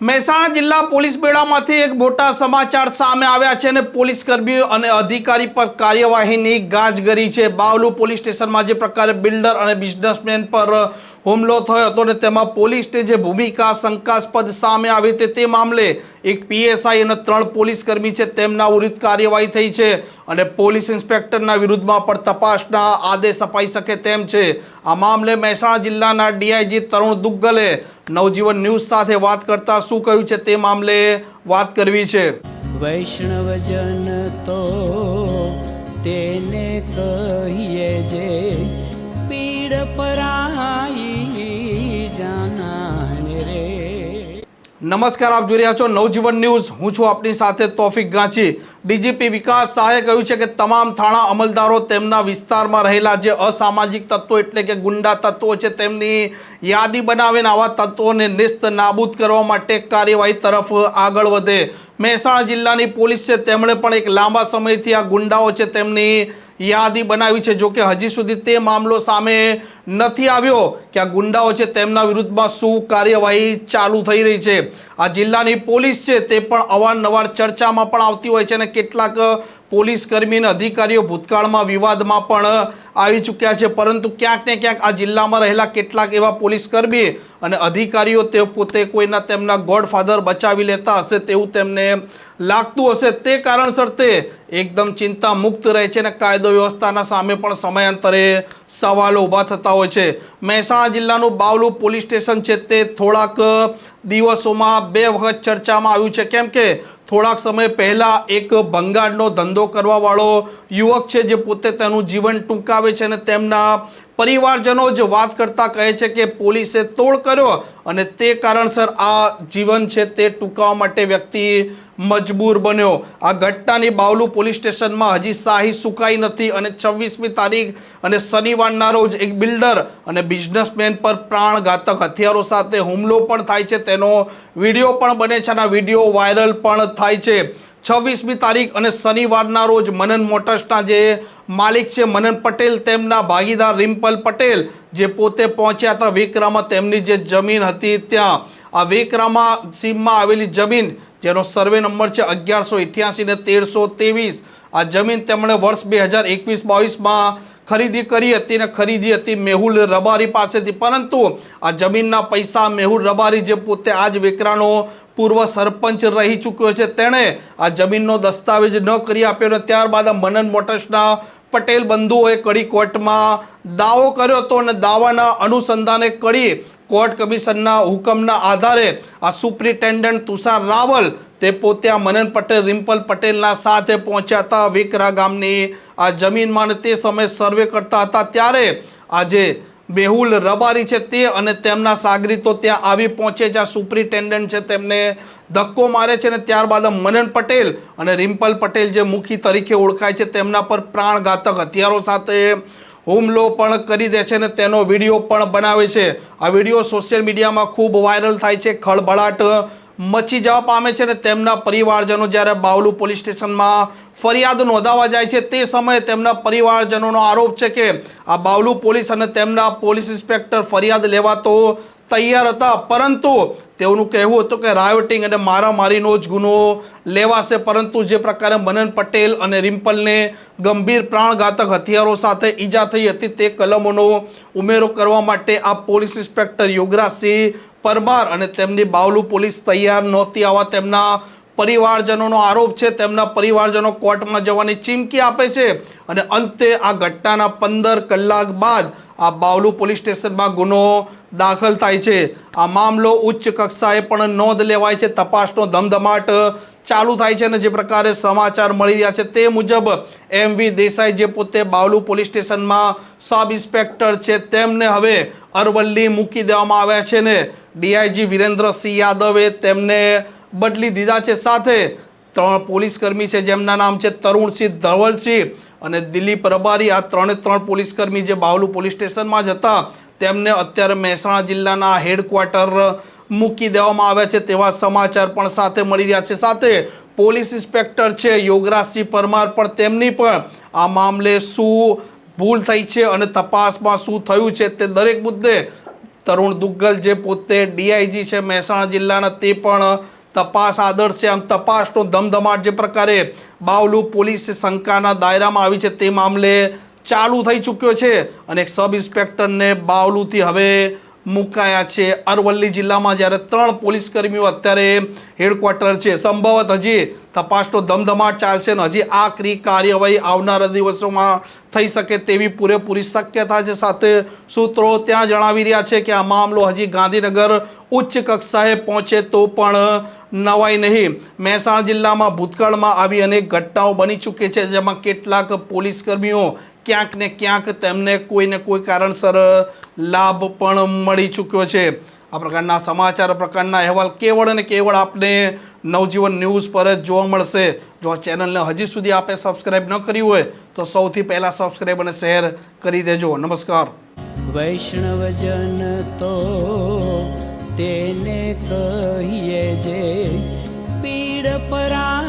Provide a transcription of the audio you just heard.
મહેસાણા જિલ્લા પોલીસ બેડામાંથી એક મોટા સમાચાર સામે આવ્યા છે અને પોલીસ કર્મીઓ અને અધિકારી પર કાર્યવાહીની ગાજગરી છે. બાવલુ પોલીસ સ્ટેશનમાં જે પ્રકારે બિલ્ડર અને બિઝનેસમેન પર હુમલો થયો હતો ને તેમાં પોલીસની જે ભૂમિકા શંકાસ્પદ સામે આવી હતી તે મામલે એક પીએસઆઈ અને ત્રણ પોલીસ કર્મી છે તેમના વિરુદ્ધ કાર્યવાહી થઈ છે અને પોલીસ ઇન્સ્પેક્ટરના વિરુદ્ધમાં પણ તપાસના આદેશ અપાઈ શકે તેમ છે. આ મામલે મહેસાણા જિલ્લાના ડીઆઈજી તરુણ દુગ્ગલે નવજીવન ન્યૂઝ સાથે વાત કરતા શું કહ્યું છે તે મામલે વાત કરવી છે. વૈષ્ણવજન તો તેને કહીએ જે પીડ પરાઈ નમસ્કાર, આપ જોઈ રહ્યા છો નવજીવન ન્યૂઝ. હું છું આપની સાથે તોફિક ગાંચી. ડીજીપી વિકાસ શાહે કહ્યું છે કે તમામ થાણા અમલદારો તેમના વિસ્તારમાં રહેલા જે અસામાજિક તત્વો એટલે કે ગુંડા તત્વો છે, તેમની યાદી બનાવીને આવા તત્વોને નિસ્ત નાબૂદ કરવા માટે કાર્યવાહી તરફ આગળ વધે. મહેસાણા જિલ્લાની પોલીસ છે તેમણે પણ એક લાંબા સમયથી આ ગુંડાઓ છે, તેમની યાદી બનાવી છે. જો કે હજી સુધી તે મામલો સામે નથી આવ્યો કે આ ગુંડાઓ છે તેમના વિરુદ્ધમાં શું કાર્યવાહી ચાલુ થઈ રહી છે. આ જિલ્લાની પોલીસ છે તે પણ અવારનવાર ચર્ચામાં પણ આવતી હોય છે અને કેટલાક પોલીસ કર્મી અને અધિકારીઓ ભૂતકાળમાં વિવાદમાં પણ આવી ચૂક્યા છે. પરંતુ ક્યાંક ને ક્યાંક આ જિલ્લામાં રહેલા કેટલાક એવા પોલીસ કર્મી અને અધિકારીઓ તે પોતે કોઈના તેમના ગોડફાધર બચાવી લેતા હશે તેવું તેમને લાગતું હશે. તે કારણસર તે એકદમ ચિંતા મુક્ત રહે છે અને કાયદો વ્યવસ્થાના સામે પણ સમયાંતરે સવાલો ઊભા થતા હોય છે. મહેસાણા જિલ્લાનું બાવલુ પોલીસ સ્ટેશન છે તે થોડાક દિવસોમાં બે વખત ચર્ચામાં આવ્યું છે. કેમ કે થોડાક સમય પહેલાં એક બંગાળનો ધંધો કરવાવાળો યુવક છે જે પોતે તેનું જીવન ટૂંકાવે છે અને તેમના પરિવારજનો જ વાત કરતા કહે છે કે પોલીસે તોડ કર્યો અને તે કારણસર આ જીવન છે તે ટૂંકાવવા માટે વ્યક્તિ મજબૂર બન્યો. આ ઘટનાની બાવલુ પોલીસ સ્ટેશનમાં હજી શાહી સુકાઈ નથી અને છવ્વીસમી તારીખ અને શનિવારના રોજ એક બિલ્ડર અને બિઝનેસમેન પર પ્રાણઘાતક હથિયારો સાથે હુમલો પણ થાય છે. તેનો વીડિયો પણ બને છે અને આ વીડિયો વાયરલ પણ થાય છે. છવ્વીસમી તારીખ અને શનિવારના રોજ મનન મોટર્સના જે માલિક છે, મનન પટેલ, તેમના ભાગીદાર રિમ્પલ પટેલ, જે પોતે પહોંચ્યા હતા વિક્રામાં તેમની જે જમીન હતી ત્યાં. આ વિક્રામા સીમમાં આવેલી જમીન, જેનો સર્વે નંબર છે અગિયારસો અઠ્યાસી ને તેરસો ત્રેવીસ. આ જમીન તેમણે વર્ષ બે હજાર એકવીસ બાવીસમાં ખરીદી કરી હતી ને ખરીદી હતી મેહુલ રબારી પાસેથી. પરંતુ આ જમીનના પૈસા મેહુલ રબારી જે પોતે આજ વેકરાનો પૂર્વ સરપંચ રહી ચૂક્યો છે. તેણે આ જમીનનો દસ્તાવેજ ન કરી આપ્યો અને ત્યારબાદ આ મનન મોટર્સના પટેલ બંધુઓએ કડી કોર્ટમાં દાવો કર્યો હતો અને દાવાના અનુસંધાને કડી કોર્ટ કમિશનના હુકમના આધારે આ સુપ્રિન્ટેન્ડન્ટ તુષાર રાવલ તે પોતે આ મનન પટેલ, રિમ્પલ પટેલના સાથે પહોંચ્યા હતા. વિકરા ગામની આ જમીનમાં અને તે સમયે સર્વે કરતા હતા. ત્યારે આજે બેહુલ રબારી છે તે અને તેમના સાગરીતો ત્યાં આવી પહોંચે આ સુપ્રિન્ટેન્ડન્ટ છે તેમને ધક્કો મારે છે અને ત્યારબાદ મનન પટેલ અને રિમ્પલ પટેલ જે મુખી તરીકે ઓળખાય છે તેમના પર પ્રાણઘાતક હથિયારો સાથે હુમલો પણ કરી દે છે અને તેનો વીડિયો પણ બનાવે છે. આ વીડિયો સોશિયલ મીડિયામાં ખૂબ વાયરલ થાય છે. ખળભળાટ મચી જવા પામે છે અને તેમના પરિવારજનો જ્યારે બાવલુ પોલીસ સ્ટેશનમાં ફરિયાદ નોંધાવા જાય છે, તે સમયે તેમના પરિવારજનોનો આરોપ છે કે આ બાવલુ પોલીસ અને તેમના પોલીસ ઇન્સ્પેક્ટર ફરિયાદ લેવા તો તૈયાર હતા. પરંતુ તેઓનું કહેવું હતું કે રાયોટિંગ અને મારામારીનો જ ગુનો લેવાશે. પરંતુ જે પ્રકારે મનન પટેલ અને રિમ્પલને ગંભીર પ્રાણઘાતક હથિયારો સાથે ઈજા થઈ હતી, તે કલમોનો ઉમેરો કરવા માટે આ પોલીસ ઇન્સ્પેક્ટર યોગરાજસિંહ પરમાર અને તેમની બાવલુ પોલીસ તૈયાર નહોતી. આવા તેમના પરિવારજનોનો આરોપ છે. તેમના પરિવારજનો કોર્ટમાં જવાની ચીમકી આપે છે. અને અંતે આ ઘટનાના પંદર કલાક બાદ આ બાવલુ પોલીસ સ્ટેશનમાં ગુનો દાખલ થાય છે. આ મામલો ઉચ્ચ કક્ષાએ પણ નોંધ લેવાય છે. તપાસનો ધમધમાટ ચાલુ થાય છે અને જે પ્રકારે સમાચાર મળી રહ્યા છે તે મુજબ એમ વી દેસાઈ જે પોતે બાવલુ પોલીસ સ્ટેશનમાં સબ ઇન્સ્પેક્ટર છે તેમને હવે અરવલ્લી મૂકી દેવામાં આવ્યા છે ને ડીઆઈજી વિરેન્દ્રસિંહ યાદવે તેમને બદલી દીધા છે. સાથે ત્રણ પોલીસ કર્મી છે જેમના નામ છે તરુણસિંહ ધવલસિંહ અને દિલીપ રબારી. આ ત્રણે ત્રણ પોલીસ કર્મી જે બાવલુ પોલીસ સ્ટેશનમાં જ હતા તેમને અત્યારે મહેસાણા જિલ્લાના હેડક્વાર્ટર મૂકી દેવામાં આવ્યા છે તેવા સમાચાર પણ સાથે મળી રહ્યા છે. સાથે પોલીસ ઇન્સ્પેક્ટર છે યોગરાજસિંહ પરમાર પણ તેમની પણ આ મામલે શું ભૂલ થઈ છે અને તપાસમાં શું થયું છે તે દરેક મુદ્દે તરુણ દુગ્ગલ જે પોતે ડીઆઈજી છે મહેસાણા જિલ્લાના તે પણ તપાસ આદર્શ આમ તપાસનો ધમધમાટ જે પ્રકારે બાવલુ પોલીસ શંકાના દાયરામાં આવી છે તે મામલે ચાલુ થઈ ચૂક્યો છે અને એક સબ ઇન્સ્પેક્ટરને બાવલુથી હવે મુકાયા છે. અરવલ્લી જિલ્લામાં જ્યારે ત્રણ પોલીસ કર્મીઓ અત્યારે હેડક્વાર્ટર છે. સંભવત હજી તપાસનો ધમધમાટ ચાલશે ને હજી આખરી કાર્યવાહી આવનારા દિવસોમાં થઈ શકે તેવી પૂરેપૂરી શક્યતા છે. સાથે સૂત્રો ત્યાં જણાવી રહ્યા છે કે આ મામલો હજી ગાંધીનગર ઉચ્ચ કક્ષાએ પહોંચે તો પણ નવાઈ નહીં. મહેસાણા જિલ્લામાં ભૂતકાળમાં આવી અનેક ઘટનાઓ બની ચૂકી છે, જેમાં કેટલાક પોલીસ કર્મીઓ ક્યાંક ને ક્યાંક તેમને કોઈને કોઈ કારણસર લાભ પણ મળી ચૂક્યો છે. આ પ્રકારના સમાચાર પ્રકારના અહેવાલ કેવળ અને કેવળ આપને નવજીવન ન્યૂઝ પર જ જોવા મળશે. જો આ ચેનલને હજી સુધી આપે સબસ્ક્રાઇબ ન કરી હોય, તો સૌથી પહેલાં સબસ્ક્રાઇબ અને શેર કરી દેજો. નમસ્કાર. વૈષ્ણવજન તો તેને કહીએ જે પીડ પરા